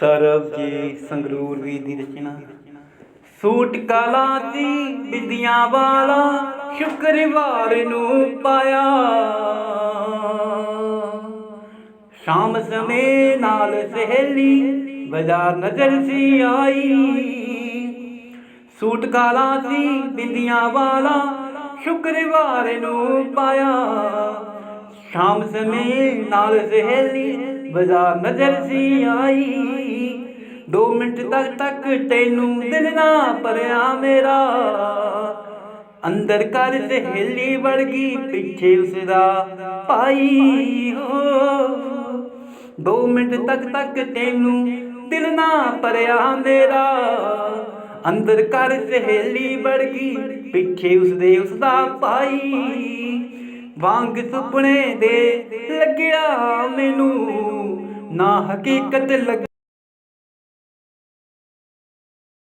ਸਰਬ ਜੀ ਸੰਗਰੂਰ ਵੀ ਦੀ ਰਚਨਾ। ਸੂਟ ਕਾਲਾ ਸੀ, ਬਿੰਦੀਆਂ ਵਾਲਾ, ਸ਼ੁੱਕਰਵਾਰ ਨੂੰ ਪਾਇਆ। ਸ਼ਾਮ ਸਮੇਂ ਨਾਲ ਸਹੇਲੀ ਬਾਜ਼ਾਰ ਨਜ਼ਰ ਸੀ ਆਈ। ਸੂਟ ਕਾਲਾ ਸੀ, ਬਿੰਦੀਆਂ ਵਾਲਾ, ਸ਼ੁੱਕਰਵਾਰ ਨੂੰ ਪਾਇਆ। ਸ਼ਾਮ ਸਮੇਂ ਨਾਲ ਸਹੇਲੀ ਬਾਜ਼ਾਰ ਨਜ਼ਰ ਸੀ ਆਈ। ਦੋ ਮਿੰਟ ਤੱਕ ਤੱਕ ਤੈਨੂੰ ਦਿਲ ਨਾ ਭਰਿਆ ਮੇਰਾ। ਅੰਦਰ ਕਰ ਸਹੇਲੀ ਵਰਗੀ ਪਿੱਛੇ ਉਸਦਾ ਪਾਈ ਹੋ। ਦੋ ਮਿੰਟ ਤੱਕ ਤੱਕ ਤੈਨੂੰ ਦਿਲ ਨਾ ਭਰਿਆ ਮੇਰਾ। ਅੰਦਰ ਕਰ ਸਹੇਲੀ ਵਰਗੀ ਪਿੱਛੇ ਉਸਦੇ ਉਸਦਾ ਪਾਈ ਵਾਂਗ ਸੁਪਨੇ ਦੇ ਲੱਗਿਆ ਮੈਨੂੰ। ਨਾ ਹਕੀਕਤ ਲੱਗ